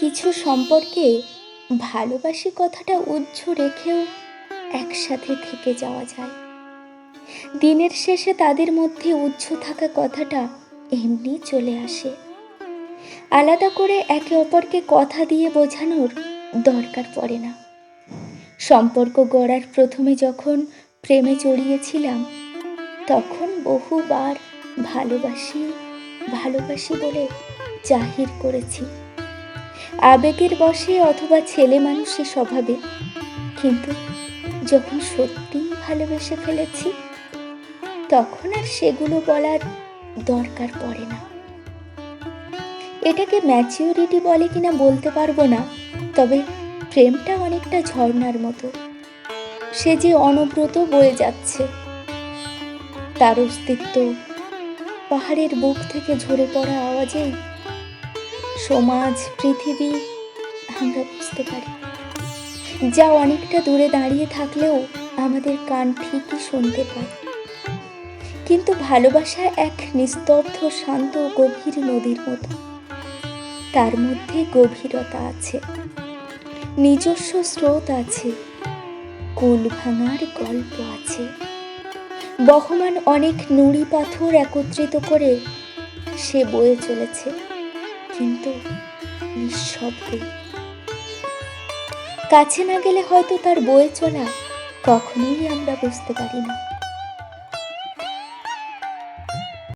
কিছু সম্পর্কে ভালোবাসি কথাটা উজ্জ্ব রেখেও একসাথে থেকে যাওয়া যায়। দিনের শেষে তাদের মধ্যে উজ্জ্ব থাকা কথাটা এমনি চলে আসে। আলাদা করে একে অপরকে কথা দিয়ে বোঝানোর দরকার পড়ে না। সম্পর্ক গড়ার প্রথমে যখন প্রেমে জড়িয়েছিলাম, তখন বহুবার ভালোবাসি ভালোবাসি বলে জাহির করেছি। আবেগের বশে অথবা ছেলে মানুষের স্বভাবে। কিন্তু যখন সত্যিই ভালোবেসে ফেলেছি, তখন আর সেগুলো বলার দরকার পড়ে না। এটাকে ম্যাচিউরিটি বলে কিনা বলতে পারব না, তবে প্রেমটা অনেকটা ঝর্ণার মতো। সে যে অনব্রত বয়ে যাচ্ছে। তার অস্তিত্ব পাহাড়ের বুক থেকে ঝরে পড়া আওয়াজেই সমাজ, পৃথিবী, আমরা বুঝতে পারি। যা অনেকটা দূরে দাঁড়িয়ে থাকলেও আমাদের কান ঠিকই শুনতে পায়। কিন্তু ভালোবাসা এক নিস্তব্ধ, শান্ত, গভীর নদীর মতো। তার মধ্যে গভীরতা আছে, নিজস্ব স্রোত আছে, কুল ভাঙার গল্প আছে। বহমান অনেক নুড়ি পাথর একত্রিত করে সে বয়ে চলেছে। কিন্তু নিঃশব্দে। কাছে না গেলে হয়তো তার বয়ে চলা কখনোই আমরা বুঝতে পারি না।